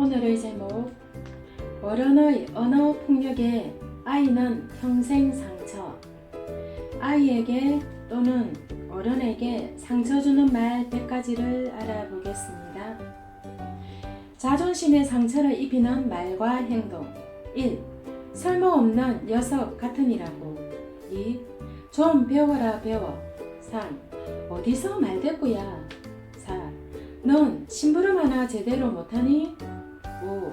오늘의 제목 어른의 언어 폭력에 아이는 평생 상처 아이에게 또는 어른에게 상처 주는 말 100가지를 알아보겠습니다. 자존심에 상처를 입히는 말과 행동 1. 쓸모없는 녀석 같으니라고 2. 좀 배워라 배워 3. 어디서 말대꾸야 4. 넌 심부름 하나 제대로 못하니? 5.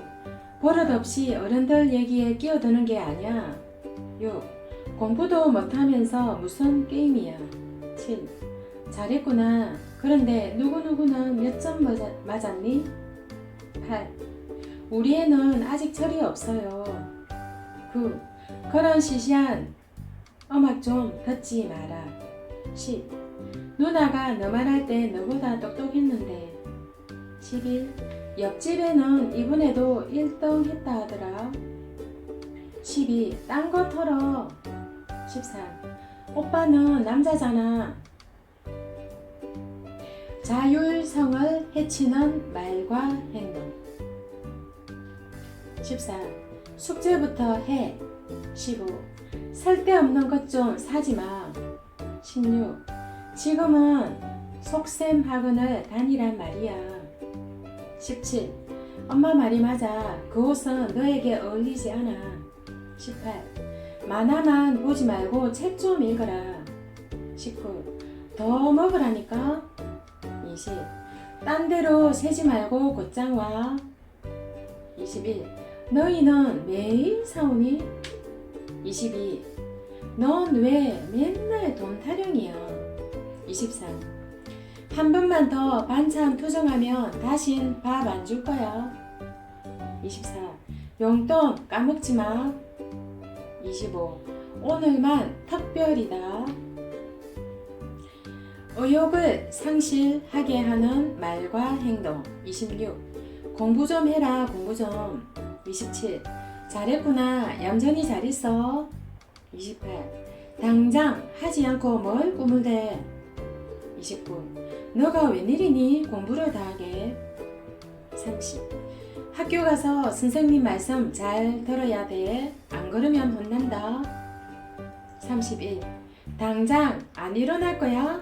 버릇없이 어른들 얘기에 끼어드는 게 아니야. 6. 공부도 못하면서 무슨 게임이야. 7. 잘했구나. 그런데 누구누구는 몇 점 맞았니? 8. 우리 애는 아직 철이 없어요. 9. 그런 시시한 음악 좀 듣지 마라. 10. 누나가 너만 할 때 너보다 똑똑했는데 11. 옆집에는 이번에도 1등 했다 하더라 12. 딴 거 털어 13. 오빠는 남자잖아 자율성을 해치는 말과 행동 14. 숙제부터 해 15. 쓸데없는 것 좀 사지 마 16. 지금은 속셈 학원을 다니란 말이야. 17. 엄마 말이 맞아. 그 옷은 너에게 어울리지 않아. 18. 만화만 보지 말고 책 좀 읽어라. 19. 더 먹으라니까. 20. 딴 데로 세지 말고 곧장 와. 21. 너희는 매일 사오니? 22. 넌 왜 맨날 돈 타령이야? 23. 한 번만 더 반찬 투정하면 다신 밥 안 줄 거야. 24. 용돈 까먹지 마. 25. 오늘만 특별이다. 의욕을 상실하게 하는 말과 행동. 26. 공부 좀 해라, 공부 좀. 27. 잘했구나, 얌전히 잘했어. 28. 당장 하지 않고 뭘 꿈을 대. 29. 너가 웬일이니 공부를 다 하게. 30. 학교 가서 선생님 말씀 잘 들어야 돼. 안 그러면 혼난다. 31. 당장 안 일어날 거야.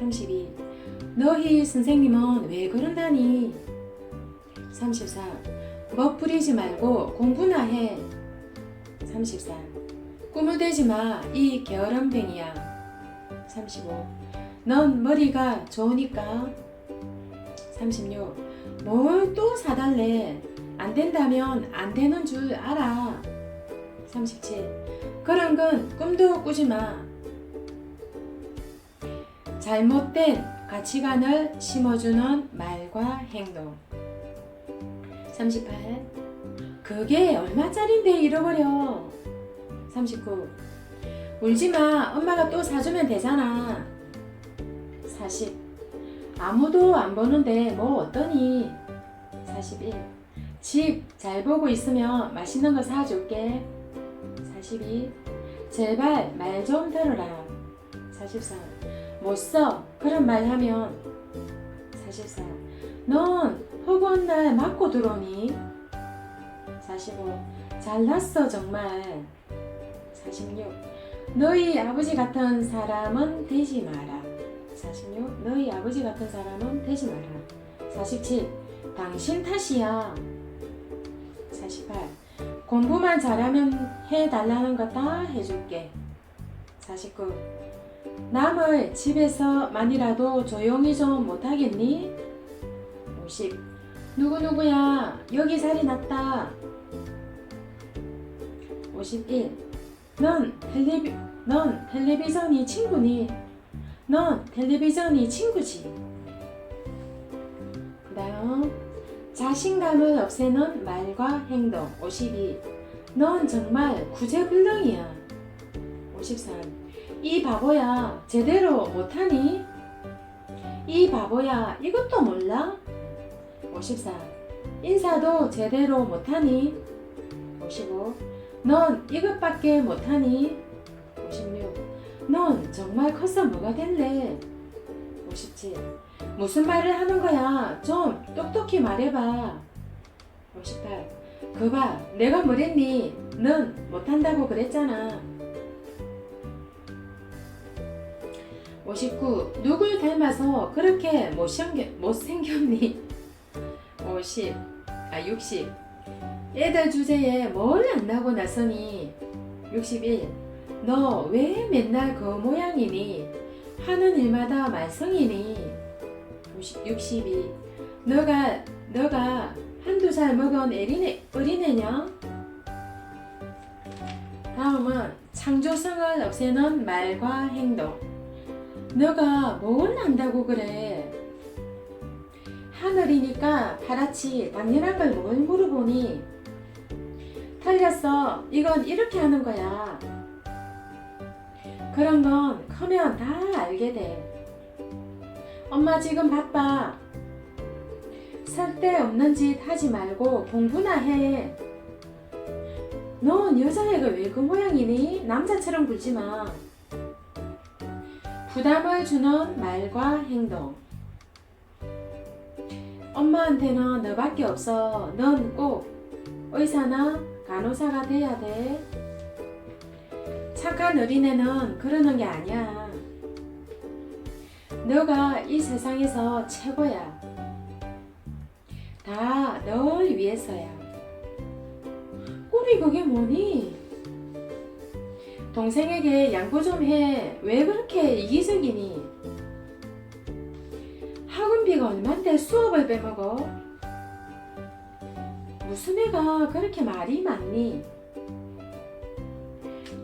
32. 너희 선생님은 왜 그런다니? 34. 멋 부리지 말고 공부나 해. 34. 꿈을 대지 마. 이 게으름뱅이야. 35. 넌 머리가 좋으니까. 36. 뭘 또 사달래. 안 된다면 안 되는 줄 알아. 37. 그런 건 꿈도 꾸지 마. 잘못된 가치관을 심어주는 말과 행동. 38. 그게 얼마짜린데 잃어버려. 39. 울지 마. 엄마가 또 사주면 되잖아. 40. 아무도 안 보는데 뭐 어떠니? 41. 집 잘 보고 있으면 맛있는 거 사줄게. 42. 제발 말 좀 들어라. 44. 못 써. 그런 말 하면. 44. 넌 허구한 날 맞고 들어오니? 45. 잘났어 정말. 46. 너희 아버지 같은 사람은 되지 마라. 46. 너희 아버지 같은 사람은 되지 마라. 47. 당신 탓이야. 48. 공부만 잘하면 해달라는 거 다 해줄게. 49. 남을 집에서만이라도 조용히 좀 못하겠니? 50. 누구누구야, 여기 자리 났다. 51. 넌 텔레비, 넌 텔레비전이 친구니? 넌 텔레비전이 친구지. 그 다음, 자신감을 없애는 말과 행동. 52. 넌 정말 구제불능이야. 53. 이 바보야, 제대로 못하니? 이 바보야, 이것도 몰라? 54. 인사도 제대로 못하니? 55. 넌 이것밖에 못하니? 56. 넌 정말 커서 뭐가 될래? 57. 무슨 말을 하는 거야? 좀 똑똑히 말해봐. 58. 그봐, 내가 뭐랬니? 넌 못한다고 그랬잖아. 59. 누굴 닮아서 그렇게 못생겨, 못생겼니? 50. 아, 60. 애들 주제에 뭘 안다고 나서니? 61. 너 왜 맨날 그 모양이니? 하는 일마다 말썽이니? 62. 너가, 너가 한두 살 먹은 어린애, 어린애냐? 다음은 창조성을 없애는 말과 행동. 너가 뭘 안다고 그래? 하늘이니까 파랗지 당연한 걸 뭘 물어보니? 틀렸어. 이건 이렇게 하는 거야. 그런 건 크면 다 알게 돼. 엄마 지금 바빠. 쓸데없는 짓 하지 말고 공부나 해. 넌 여자애가 왜 그 모양이니? 남자처럼 굴지 마. 부담을 주는 말과 행동. 엄마한테는 너밖에 없어. 넌 꼭 의사나 간호사가 돼야 돼. 착한 어린애는 그러는 게 아니야. 너가 이 세상에서 최고야. 다 널 위해서야. 꿈이 그게 뭐니? 동생에게 양보 좀 해. 왜 그렇게 이기적이니? 학원비가 얼만데 수업을 빼먹어? 무슨 애가 그렇게 말이 많니?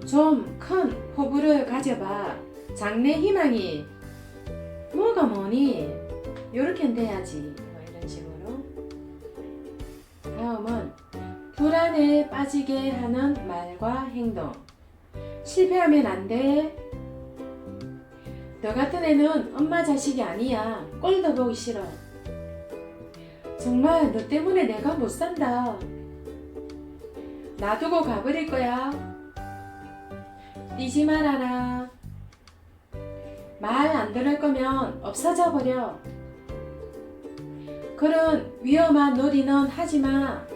좀큰 포부를 가져봐. 장래 희망이 뭐가 뭐니? 요렇게 돼야지. 뭐 이런 식으로. 다음은 불안에 빠지게 하는 말과 행동. 실패하면 안 돼. 너 같은 애는 엄마 자식이 아니야. 꼴도 보기 싫어. 정말 너 때문에 내가 못 산다. 놔두고 가버릴 거야. 뛰지 말아라. 말 안 들을 거면 없어져 버려. 그런 위험한 놀이는 하지 마.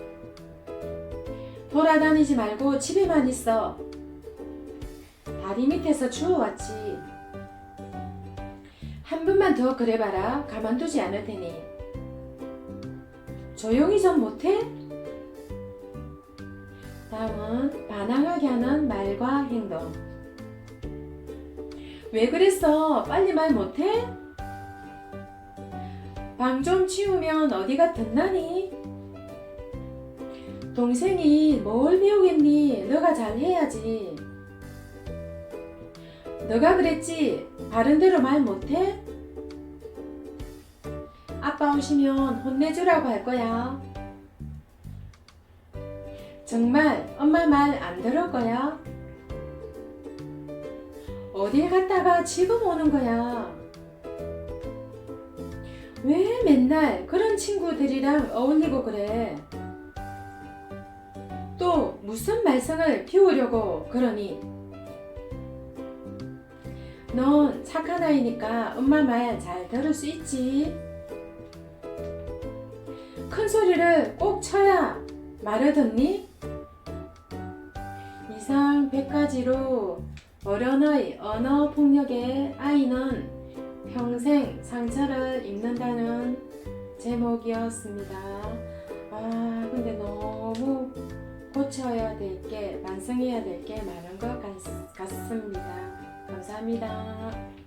돌아다니지 말고 집에만 있어. 다리 밑에서 주워왔지. 한 번만 더 그래봐라. 가만두지 않을 테니. 조용히 좀 못해? 다음은 반항하게 하는 말과 행동. 왜 그랬어? 빨리 말 못해? 방 좀 치우면 어디가 든다니? 동생이 뭘 배우겠니? 너가 잘해야지. 너가 그랬지? 바른 대로 말 못해? 아빠 오시면 혼내주라고 할 거야. 정말 엄마 말 안 들을 거야? 어딜 갔다가 지금 오는 거야? 왜 맨날 그런 친구들이랑 어울리고 그래? 또 무슨 말썽을 피우려고 그러니? 넌 착한 아이니까 엄마 말 잘 들을 수 있지. 큰 소리를 꼭 쳐야 말을 듣니? 이상 100가지로 어련의 언어 폭력에 아이는 평생 상처를 입는다는 제목이었습니다. 아, 근데 너무 고쳐야 될 게, 반성해야 될 게 많은 것 같, 같습니다. 감사합니다.